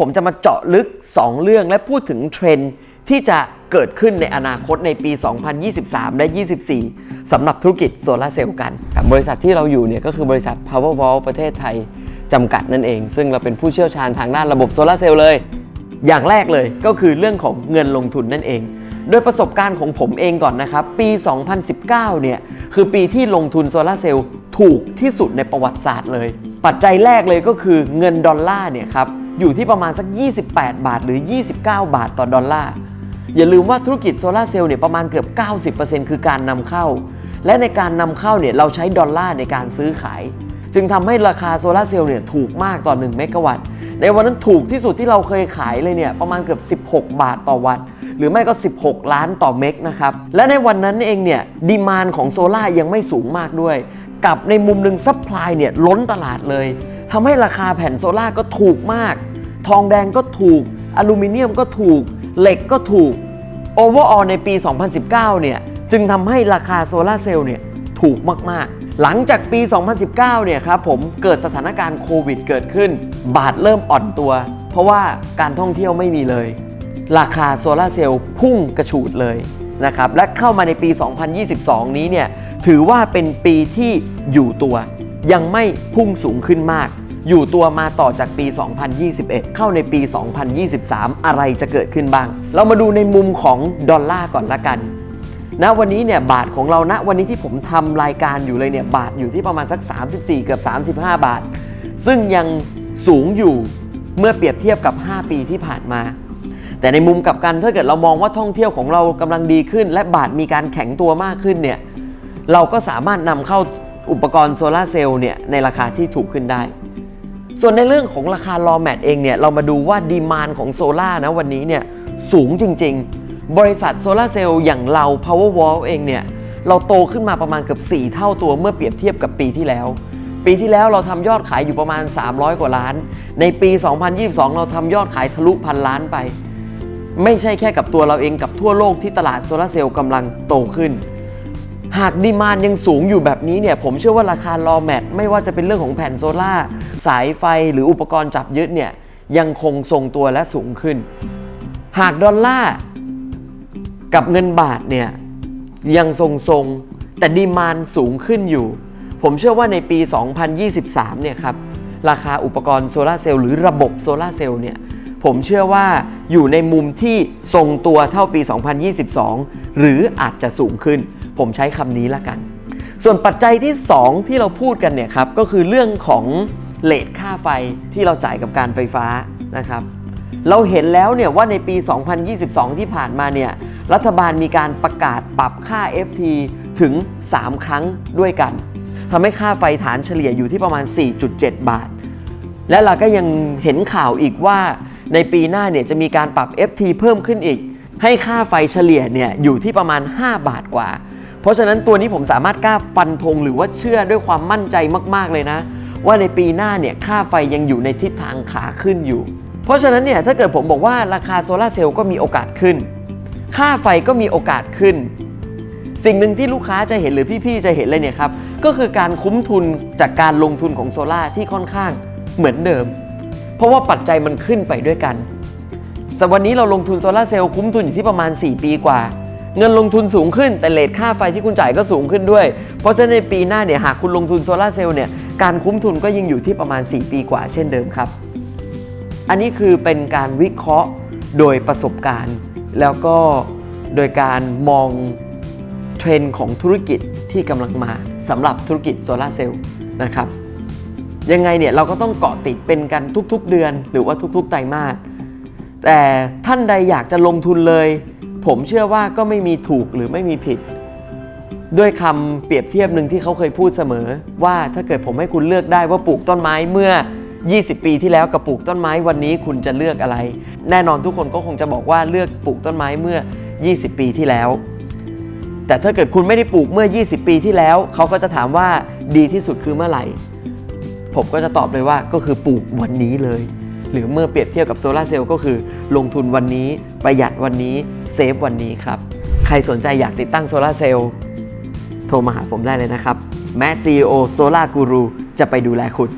ผมจะมาเจาะลึก 2 เรื่องและพูดถึงเทรนด์ที่จะเกิดขึ้นในอนาคตในปี 2023 และ 24 สำหรับธุรกิจโซลาร์เซลล์กันกับบริษัทที่เราอยู่เนี่ยก็คือบริษัท Powerwall ประเทศไทย จำกัดนั่นเอง ซึ่งเราเป็นผู้เชี่ยวชาญทางด้านระบบโซลาร์เซลล์เลย อย่างแรกเลยก็คือเรื่องของเงินลงทุนนั่นเอง โดยประสบการณ์ของผมเองก่อนนะครับ ปี 2019 เนี่ยคือปีที่ลงทุนโซลาร์เซลล์ถูกที่สุดในประวัติศาสตร์เลย ปัจจัยแรกเลยก็คือเงินดอลลาร์เนี่ยครับ อยู่ที่ประมาณสัก 28 บาท หรือ 29 บาทต่อดอลลาร์ อย่าลืมว่าธุรกิจโซลาเซลล์เนี่ยประมาณเกือบ 90%คือการนำเข้า และในการนำเข้าเนี่ยเราใช้ดอลลาร์ในการซื้อขาย จึงทำให้ราคาโซลาเซลล์เนี่ยถูกมากต่อ 1 เมกะวัตต์ ในวันนั้นถูกที่สุดที่เราเคยขายเลยเนี่ยประมาณเกือบ 16 บาทต่อวัตต์หรือไม่ก็ 16 ล้านต่อเมกนะครับ และในวันนั้นเองเนี่ยดีมานของโซลายังไม่สูงมากด้วย กับในมุมหนึ่งซัพพลายเนี่ยล้นตลาดเลย ทำให้ราคาแผ่นโซลาก็ถูกมาก ทองแดงก็ถูก อลูมิเนียมก็ถูก เหล็กก็ถูกโอเวอร์ออในปี 2019 เนี่ย จึงทำให้ราคาโซลาเซลล์เนี่ยถูกมาก ๆหลังจากปี 2019 เนี่ยครับผมเกิดสถานการณ์โควิดเกิดขึ้น บาทเริ่มอ่อนตัว เพราะว่าการท่องเที่ยวไม่มีเลย ราคาโซลาเซลล์พุ่งกระฉูดเลยนะครับ และเข้ามาในปี 2022 นี้เนี่ย ถือว่าเป็นปีที่อยู่ตัว ยังไม่พุ่งสูงขึ้นมาก อยู่ตัวมาต่อจากปี 2021 เข้าในปี 2023 อะไรจะเกิดขึ้นบ้าง เรามาดูในมุมของดอลลาร์ก่อนละกันณวันนี้เนี่ยบาทของเราณวันนี้ที่ผมทำรายการอยู่เลยเนี่ยบาทอยู่ที่ประมาณสัก 34 เกือบ 35 บาท ซึ่งยังสูงอยู่เมื่อเปรียบเทียบกับ 5 ปีที่ผ่านมา แต่ในมุมกลับกันถ้าเกิดเรามองว่าท่องเที่ยวของเรากำลังดีขึ้น และบาทมีการแข็งตัวมากขึ้นเนี่ยเราก็สามารถนำเข้าอุปกรณ์โซลาร์เซลล์เนี่ยในราคาที่ถูกขึ้นได้ ส่วนในเรื่องของราคารอแมทเองเนี่ยเรามาดูว่าดีมานของโซล่านะวันนี้เนี่ยสูงจริง ๆ บริษัทโซล่าเซลล์อย่างเรา Powerwall เองเนี่ยเราโตขึ้นมาประมาณเกือบ 4 เท่าตัวเมื่อเปรียบเทียบกับปีที่แล้ว ปีที่แล้วเราทำยอดขายอยู่ประมาณ 300 กว่าล้าน ในปี 2022 เราทำยอดขายทะลุพันล้านไป ไม่ใช่แค่กับตัวเราเองกับทั่วโลกที่ตลาดโซลาเซลล์กำลังโตขึ้น หากดีมานยังสูงอยู่แบบนี้เนี่ยผมเชื่อว่าราคารอแมทไม่ว่าจะเป็นเรื่องของแผ่นโซล่าสายไฟหรืออุปกรณ์จับยึดเนี่ยยังคงทรงตัวและสูงขึ้น หากดอลลาร์กับเงินบาทเนี่ยยังทรงๆ แต่ดีมานสูงขึ้นอยู่ ผมเชื่อว่าในปี 2023 เนี่ยครับราคาอุปกรณ์โซลาเซลล์หรือระบบโซลาเซลล์เนี่ยผมเชื่อว่าอยู่ในมุมที่ทรงตัวเท่าปี 2022 หรืออาจจะสูงขึ้น ผมใช้คำนี้ละกัน ส่วนปัจจัยที่ 2 ที่เราพูดกันเนี่ยครับก็คือเรื่องของเลทค่าไฟที่เราจ่ายกับการไฟฟ้านะครับ เราเห็นแล้วเนี่ยว่าในปี 2022 ที่ผ่านมาเนี่ยรัฐบาลมีการประกาศปรับค่า FT ถึง 3 ครั้งด้วยกันทำให้ค่าไฟฐานเฉลี่ยอยู่ที่ประมาณ 4.7 บาท และเราก็ยังเห็นข่าวอีกว่าในปีหน้าเนี่ยจะมีการปรับ FT เพิ่มขึ้นอีก ให้ค่าไฟเฉลี่ยเนี่ยอยู่ที่ประมาณ 5 บาทกว่า เพราะฉะนั้นตัวนี้ผมสามารถกล้าฟันธงหรือว่าเชื่อด้วยความมั่นใจมาก ๆ เลยนะ ว่าในปีหน้าเนี่ยค่าไฟยังอยู่ในทิศทางขาขึ้นอยู่ เพราะฉะนั้นเนี่ยถ้าเกิดผมบอกว่าราคาโซลาเซลล์ก็มีโอกาสขึ้น ค่าไฟก็มีโอกาสขึ้น สิ่งหนึ่งที่ลูกค้าจะเห็นหรือพี่ๆจะเห็นเลยเนี่ยครับก็คือการคุ้มทุนจากการลงทุนของโซลาที่ค่อนข้างเหมือนเดิม เพราะว่าปัจจัยมันขึ้นไปด้วยกันสวันนี้เราลงทุนโซลาเซลล์คุ้มทุนอยู่ที่ประมาณ 4 ปีกว่า เงินลงทุนสูงขึ้นแต่เลทค่าไฟที่คุณจ่ายก็สูงขึ้นด้วย เพราะฉะนั้นในปีหน้าเนี่ยหากคุณลงทุนโซลาเซลล์เนี่ยการคุ้มทุนก็ยังอยู่ที่ประมาณ 4 ปีกว่าเช่นเดิมครับ อันนี้คือเป็นการวิเคราะห์โดยประสบการณ์ แล้วก็โดยการมองเทรนด์ของธุรกิจที่กำลังมาสำหรับธุรกิจโซลาเซลล์นะครับยังไงเนี่ยเราก็ต้องเกาะติดเป็นกันทุกๆเดือน หรือว่าทุกๆไตรมาสแต่ท่านใดอยากจะลงทุนเลย ผมเชื่อว่าก็ไม่มีถูกหรือไม่มีผิด ด้วยคำเปรียบเทียบหนึ่งที่เขาเคยพูดเสมอ ว่าถ้าเกิดผมให้คุณเลือกได้ว่าปลูกต้นไม้เมื่อ 20 ปีที่แล้วกับปลูกต้นไม้วันนี้คุณจะเลือกอะไร แน่นอนทุกคนก็คงจะบอกว่าเลือกปลูกต้นไม้เมื่อ 20 ปีที่แล้ว แต่ถ้าเกิดคุณไม่ได้ปลูกเมื่อ 20 ปีที่แล้ว เขาก็จะถามว่าดีที่สุดคือเมื่อไหร่ ผมก็จะตอบเลยว่าก็คือปลูกวันนี้เลย หรือเมื่อเปรียบเทียบกับโซลาร์เซลล์ก็คือ ลงทุนวันนี้ประหยัดวันนี้เซฟวันนี้ครับ ใครสนใจอยากติดตั้งโซลาร์เซลล์โทรมาหาผมได้เลยนะครับ แม้ CEO Solar Guru จะไปดูแลคุณ